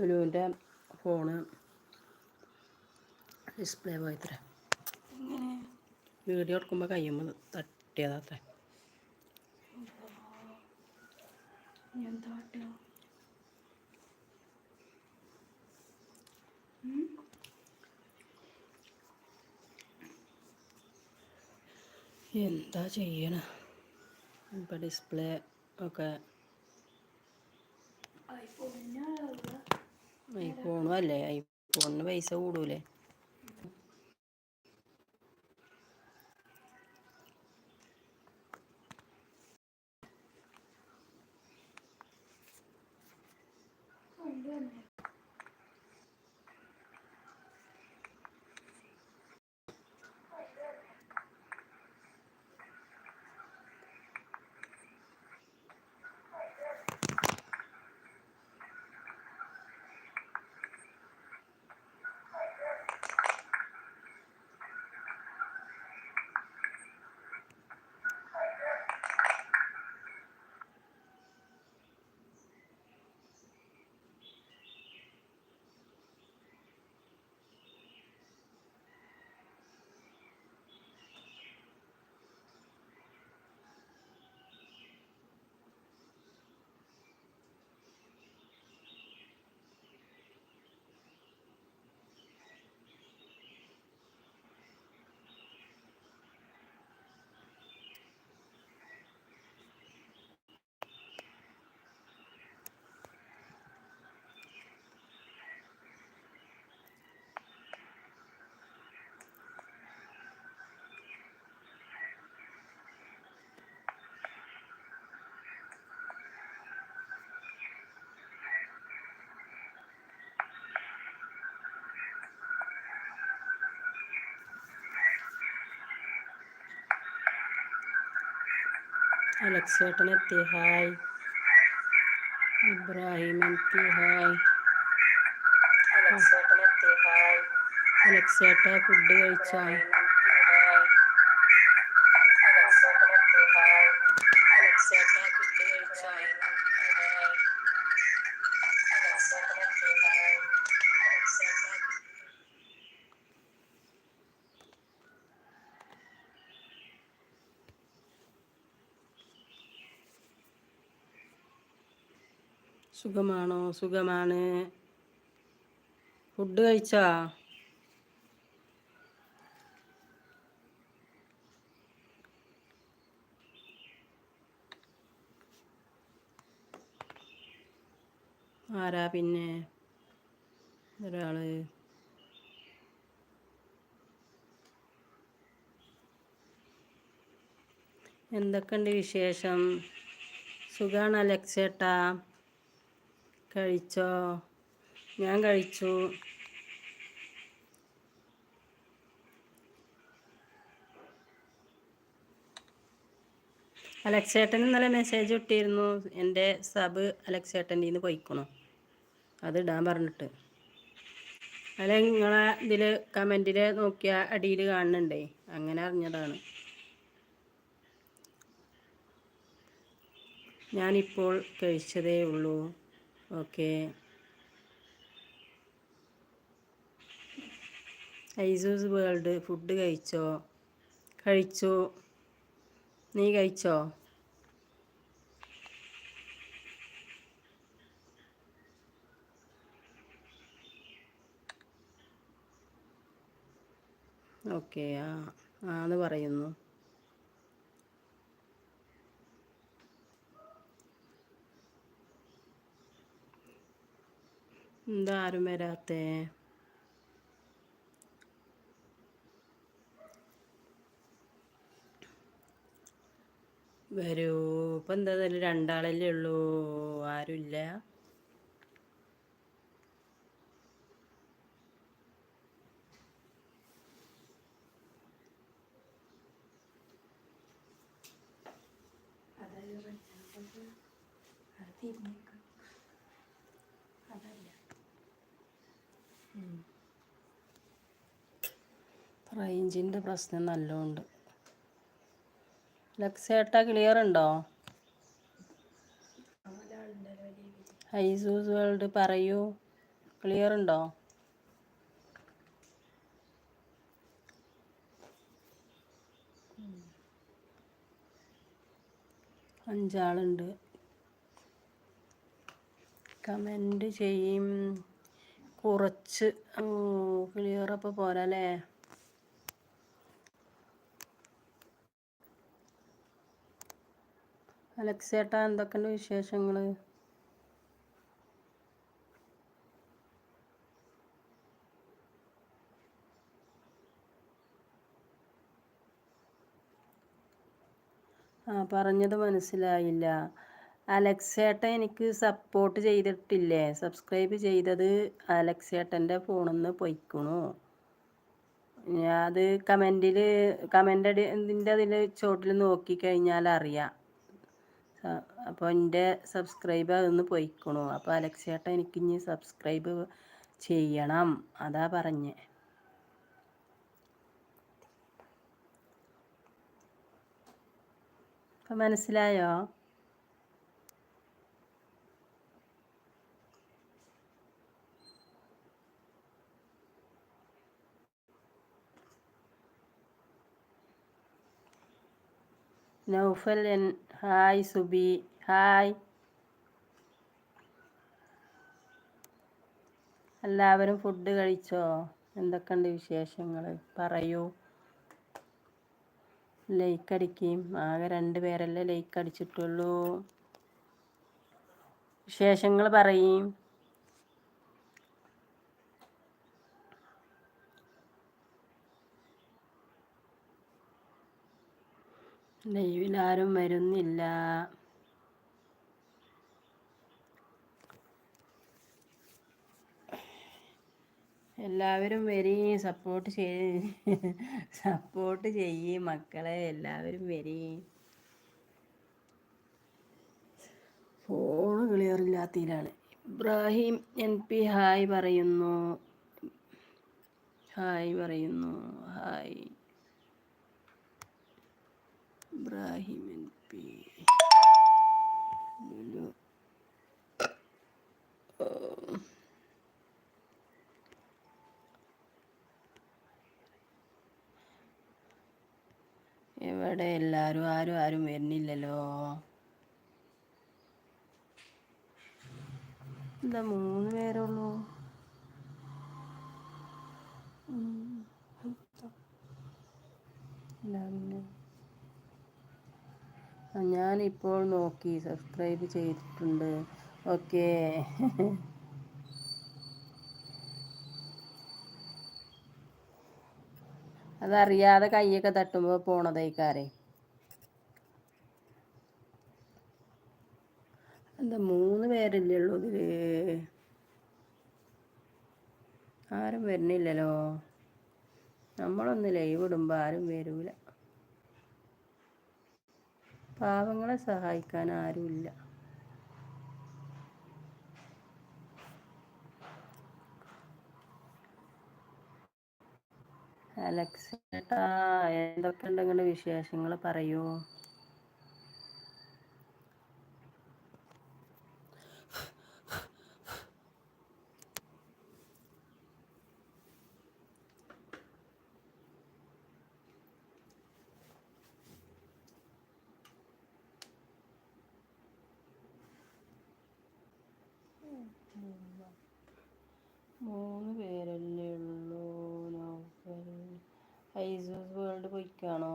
ലുലുവിന്റെ phone display പോയത്ര. Video എടുക്കുമ്പോൾ കയ്യുമ്പോൾ തട്ടിയതാത്ര. എന്താ എന്താ ചെയ്യണ? ഇപ്പം ഡിസ്പ്ലേ ഒക്കെ ഐഫോണും അല്ലേ? ഐഫോണിന് പൈസ കൂടൂലേ കൊണ്ട് തന്നെ അലക്സേട്ടൻ എത്തി ഹായ് ഇബ്രാഹിം എത്തി ഹായ് അലക്സേട്ടൻ എത്തി ഹായ് അലക്സേട്ട ഫുഡ് കഴിച്ചോ സുഖമാണോ? സുഖമാണ്. ഫുഡ് കഴിച്ചാ? ആരാ പിന്നെ? ഒരാൾ. എന്തൊക്കെയുണ്ട് വിശേഷം? സുഖാണ് അലക്സേട്ടാ കഴിച്ചോ? ഞാൻ കഴിച്ചു. അലക്സേട്ടൻ ഇന്നലെ മെസ്സേജ് ഇട്ടിരുന്നു. എന്റെ സബ് അലക്സേട്ടന്റെ നിന്ന് പോയിക്കണു. അത് ഇടാൻ പറഞ്ഞിട്ട്. അല്ല നിങ്ങളെ ഇതിൽ കമന്റിൽ നോക്കിയാൽ അടിയിൽ കാണുന്നുണ്ടേ? അങ്ങനെ അറിഞ്ഞതാണ്. ഞാനിപ്പോൾ കഴിച്ചതേ ഉള്ളൂ. ഓക്കെ. ഐസൂസ് വേൾഡ് ഫുഡ് കഴിച്ചോ? കഴിച്ചു. നീ കഴിച്ചോ? ഓക്കെ ആ ആന്ന് പറയുന്നു. എന്താ ആരും വരാത്തേ വരൂ ഇപ്പം എന്താ രണ്ടാളല്ലേ ഉള്ളൂ ആരുമില്ല. അതല്ല പറഞ്ഞത് റേഞ്ചിന്റെ പ്രശ്നം നല്ലോണ്ട്. ലക്സേട്ട ക്ലിയർ ഉണ്ടോ? ഹൈസൂസ് വേൾഡ് പറയൂ. ക്ലിയർ ഉണ്ടോ? അഞ്ചാളുണ്ട്. കമന്റ് ചെയ്യും. കുറച്ച്. ക്ലിയർ അപ്പോൾ പോരല്ലേ? അലക്സേട്ടാ എന്തൊക്കെയുണ്ട് വിശേഷങ്ങൾ ആ പറഞ്ഞത് മനസ്സിലായില്ല. അലക്സേട്ട എനിക്ക് സപ്പോർട്ട് ചെയ്തിട്ടില്ലേ? സബ്സ്ക്രൈബ് ചെയ്തത് അലക്സേട്ടന്റെ ഫോണിൽ നിന്ന് പൊയ്ക്കണു അത് കമന്റിൽ കമന്റ് അതിന്റെ അതിൽ ചോട്ടിൽ നോക്കിക്കഴിഞ്ഞാൽ അറിയാം അപ്പോൾ എന്റെ സബ്സ്ക്രൈബ് അതൊന്ന് പോയിക്കണു? അപ്പോൾ അലക്സേട്ട എനിക്ക് ഇനി സബ്സ്ക്രൈബ് ചെയ്യണം. അതാ പറഞ്ഞേ. അപ്പം മനസ്സിലായോ? Naufal N hi Subi hi എല്ലാവരും ഫുഡ് കഴിച്ചോ? എന്തൊക്കെയുണ്ട് വിശേഷങ്ങൾ പറയൂ. ലൈക്ക് അടിക്കുകയും ആകെ രണ്ട് പേരല്ലേ ലൈക്ക് അടിച്ചിട്ടുള്ളൂ. വിശേഷങ്ങൾ പറയും. ലൈവിലാരും വരുന്നില്ല. എല്ലാവരും വരി സപ്പോർട്ട് ചെയ് സപ്പോർട്ട് ചെയ്യ് മക്കളെ എല്ലാവരും വരി. ഫോണ് ക്ലിയർ ഇല്ലാത്തതിലാണ് ഇബ്രാഹിം എൻ പി ഹായ് പറയുന്നു. ഹായ് പറയുന്നു. Hi Ibrahim N P Lulu എവിടെ? എല്ലാവരും ആരും ആരും വരുന്നില്ലല്ലോ. എന്താ മൂന്ന് പേരുള്ളൂ? ഉം. ഞാനിപ്പോൾ നോക്കി സബ്സ്ക്രൈബ് ചെയ്തിട്ടുണ്ട്. ഓക്കേ. അതറിയാതെ കൈയൊക്കെ തട്ടുമ്പോൾ പോണതേക്കാരെ. എന്താ മൂന്ന് പേരല്ലേ ഉള്ളൂ ഇതിൽ? ആരും വരുന്നില്ലല്ലോ. നമ്മളൊന്ന് ലൈവ് ഇടുമ്പോൾ ആരും വരൂല. പാവങ്ങളെ സഹായിക്കാൻ ആരുമില്ല. അലക്സ് എന്തൊക്കെ എന്തൊക്കെയുണ്ട് നിങ്ങളുടെ വിശേഷങ്ങൾ? പറയൂ മൂന്ന് പേരല്ലേ ഉള്ളൂ നൗഫൽ ഐസൂസ് വേൾഡ് പോയിക്കാണോ?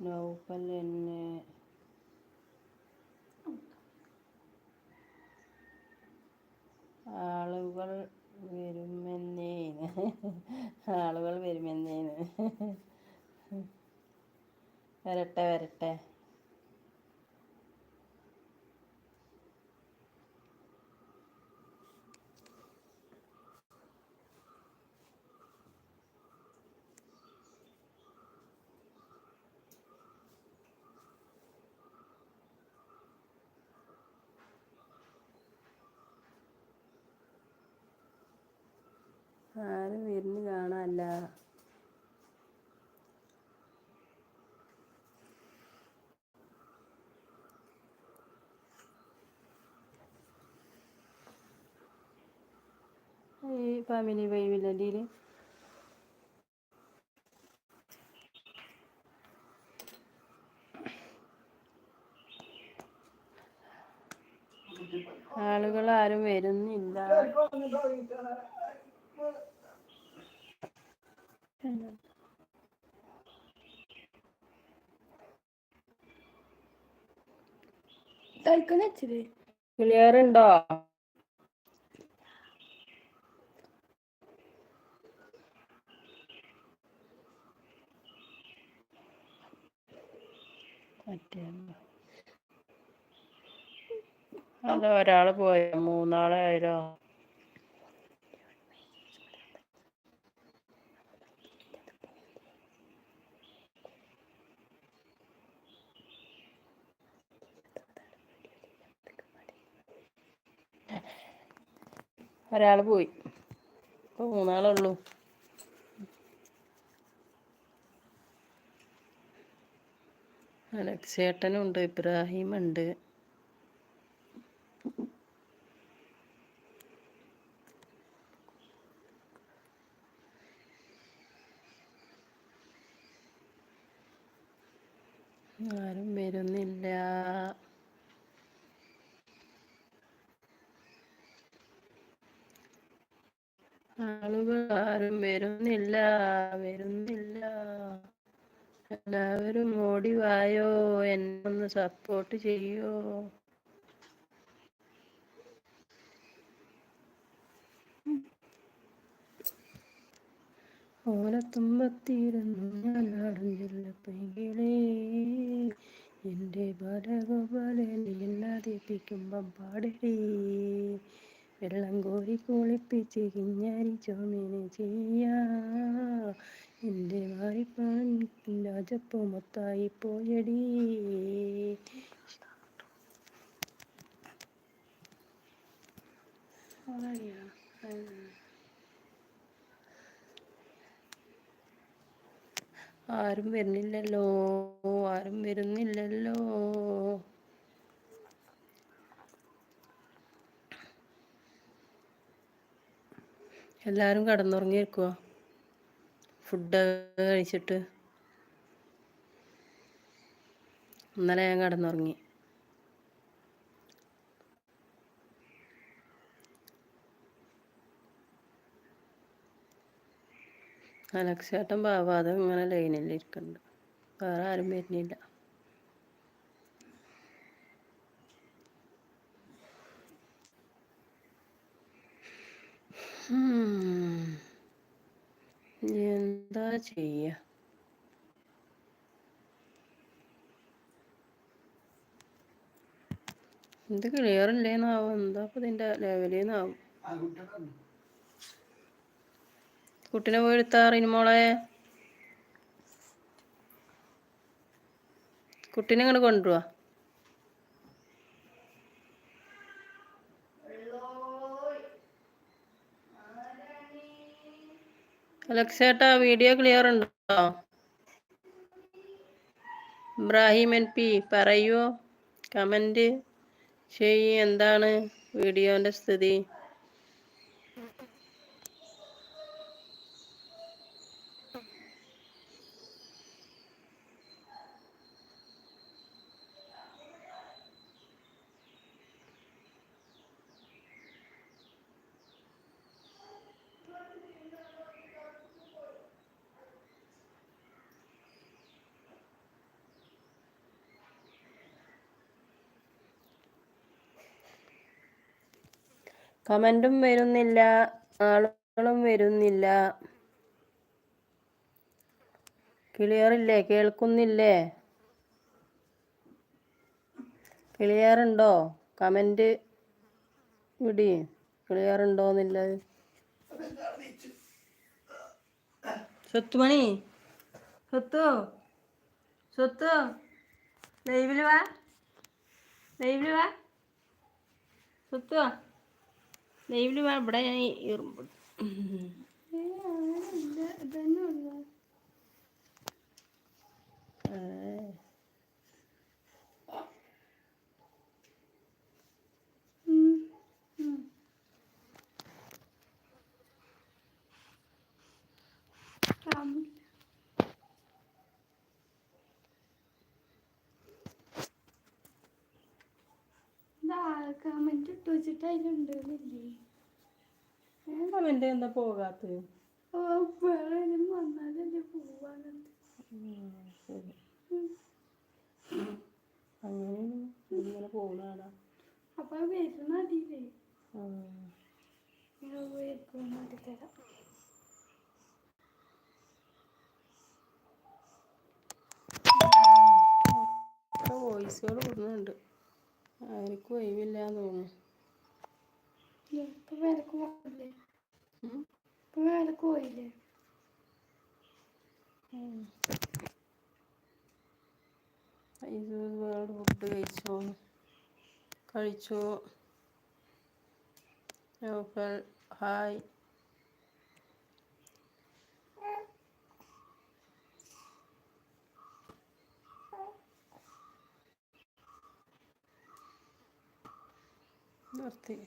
നൗഫൽ ആളുകൾ വരുമെന്നേന് ആളുകൾ വരുമെന്നേന് വരട്ടെ വരട്ടെ. ആരും വരുന്ന് കാണാനല്ല. ഫാമിലി വൈവില്ലതിൽ ആളുകൾ ആരും വരുന്നില്ല. വെച്ചത് ക്ലിയർ ഉണ്ടോ അത് ഒരാൾ പോയ. മൂന്നാളായാലോ ഒരാൾ പോയി. ഇപ്പൊ മൂന്നാളുള്ളൂ. അലക്സേട്ടനുണ്ട് ഇബ്രാഹിം ഉണ്ട് ആരും വരുന്നില്ല ആളുകൾ ആരും വരുന്നില്ല വരുന്നില്ല ഓടി വായോ എന്നെ സപ്പോർട്ട് ചെയ്യോ? ഓലത്തുമ്പത്തിരുന്നു ഞാൻ നാടും പെങ്കിളേ എന്റെ ബാലഗോപാലനെ എല്ലാതിപ്പിക്കുമ്പം പാടേ വെള്ളം കോരി കുളിപ്പിച്ച് കിഞ്ഞാരി ചോമിനെ ചെയ്യാ. എന്റെ മാറിപ്പാൻ രാജപ്പൂ മൊത്തായി പോയടി. ആരും വരുന്നില്ലല്ലോ ആരും വരുന്നില്ലല്ലോ. എല്ലാവരും കടന്നുറങ്ങിയിരിക്കുവോ? ഫുഡ് കഴിച്ചിട്ട് ഇന്നലെ ഞാൻ കടന്നുറങ്ങി. അലക്ഷേട്ടൻ പാവാതെ ഇങ്ങനെ ലൈനിൽ ഇരിക്കുന്നുണ്ട് വേറെ ആരും വരുന്നില്ല. ഉം. എന്താ ചെയ്യ? ഇത് ക്ലിയർ ഇല്ലേന്നാവും. എന്താ ഇപ്പൊ ഇതിന്റെ ലെവലിന്നാവും കുട്ടിനെ പോയി എടുത്താ റിനിമോളെ കുട്ടീനെ ഇങ്ങോട്ട് കൊണ്ടുപോവാ അലക്സേട്ടാ വീഡിയോ ക്ലിയർ ഉണ്ടോ? ഇബ്രാഹിം എൻ പി പറയൂ. കമന്റ് ചെയ്യ്. എന്താണ് വീഡിയോന്റെ സ്ഥിതി? കമന്റും വരുന്നില്ല ആളുകളും വരുന്നില്ല. ക്ലിയർ ഇല്ലേ കേൾക്കുന്നില്ലേ? ക്ലിയർ ഉണ്ടോ കമന്റ് വിടി ക്ലിയർ എന്നുള്ളത് സ്വത്തുമണി സ്വത്തു സ്വത്തു. ലൈവിൽ വാ. ലൈവിൽ വാ. സ്വത്തു. ലൈവിൽ ഇവിടെ ഞാൻ ഇറുമ്പ് കമന്റ് ഇട്ട്. വെച്ചിട്ട് അതിലുണ്ട് കമന്റ് എന്താ പോകാത്തത്? അങ്ങനെ ഇങ്ങനെ പോകുന്നതാണ് അപ്പൊ വരുന്ന അടിയിലേ വോയിസുകൾ കൊടുക്കുന്നുണ്ട് ആർക്കും ഒഴിവില്ലാന്ന് തോന്നുന്നു ഇപ്പൊ വിലക്ക് പോയില്ലേ ഉം. വിലക്ക് പോയില്ലേ വേൾഡ് ഫുഡ് കഴിച്ചോ കഴിച്ചോ നൗഫൽ ഹായ് നിർത്തി